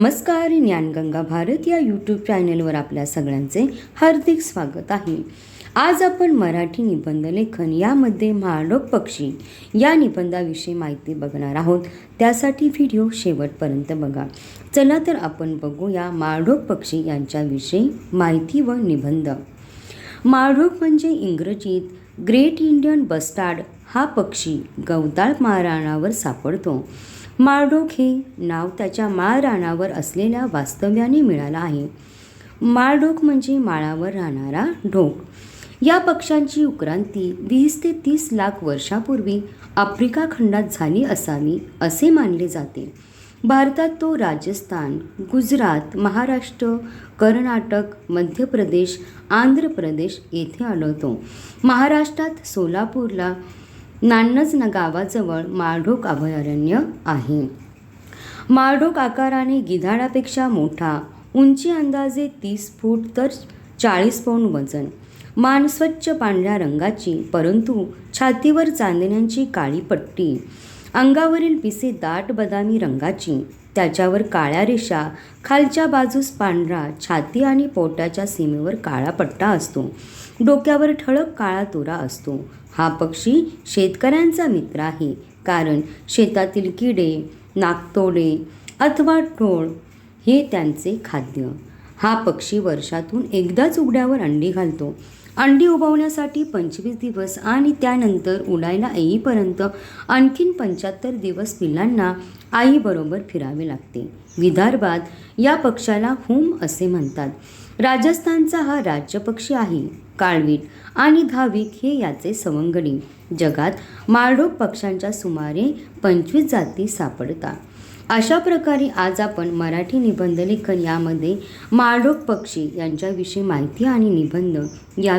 नमस्कार ज्ञानगंगा भारत या यूट्यूब चॅनलवर आपल्या सगळ्यांचे हार्दिक स्वागत आहे. आज आपण मराठी निबंध लेखन यामध्ये महाडोक पक्षी या निबंधाविषयी माहिती बघणार आहोत. त्यासाठी व्हिडिओ शेवटपर्यंत बघा. चला तर आपण बघूया माळढोक पक्षी यांच्याविषयी माहिती व निबंध. माळढोक म्हणजे इंग्रजीत ग्रेट इंडियन बस्टार्ड हा पक्षी गवताळ महाराणावर सापडतो. माळढोक हे नाव त्याच्या माळरानावर असलेल्या वास्तव्याने मिळालं आहे. माळढोक म्हणजे माळावर राहणारा ढोक. या पक्ष्यांची उक्रांती वीस ते तीस लाख वर्षापूर्वी आफ्रिका खंडात झाली असावी असे मानले जाते. भारतात तो राजस्थान गुजरात महाराष्ट्र कर्नाटक मध्य प्रदेश आंध्र प्रदेश येथे आढळतो. महाराष्ट्रात सोलापूरला नान्नज ना गावाजवळ माळढोक अभयारण्य आहे. माळढोक आकाराने गिधाडापेक्षा मोठा उंची अंदाजे तीस फूट तर चाळीस पौंड वजन मान स्वच्छ पांढऱ्या रंगाची परंतु छातीवर चांदण्यांची काळी पट्टी अंगावरील पिसे दाट बदामी रंगाची त्याच्यावर काळ्या रेषा खालच्या बाजूस पांढरा छाती आणि पोटाच्या सीमेवर काळा पट्टा असतो. डोक्यावर ठळक काळा तुरा असतो. हा पक्षी शेतकऱ्यांचा मित्र आहे. कारण शेतातील किडे नागतोडे अथवा टोळ हे त्यांचे खाद्य. हा पक्षी वर्षातून एकदाच उघड्यावर अंडी घालतो. अंडी उबवण्यासाठी पंचवीस दिवस आणि त्यानंतर उडायला येईपर्यंत आणखीन पंच्याहत्तर दिवस पिल्लांना आईबरोबर फिरावे लागते. विदर्भात या पक्षाला हुम असे म्हणतात. राजस्थानचा हा राज्यपक्षी आहे. काळवीट आणि धाविक हे याचे सवंगडी. जगात माळढोक पक्ष्यांच्या सुमारे पंचवीस जाती सापडतात. अशा प्रकारे आज आपण मराठी निबंध लेखन यामध्ये माळढोक पक्षी यांच्याविषयी माहिती आणि निबंध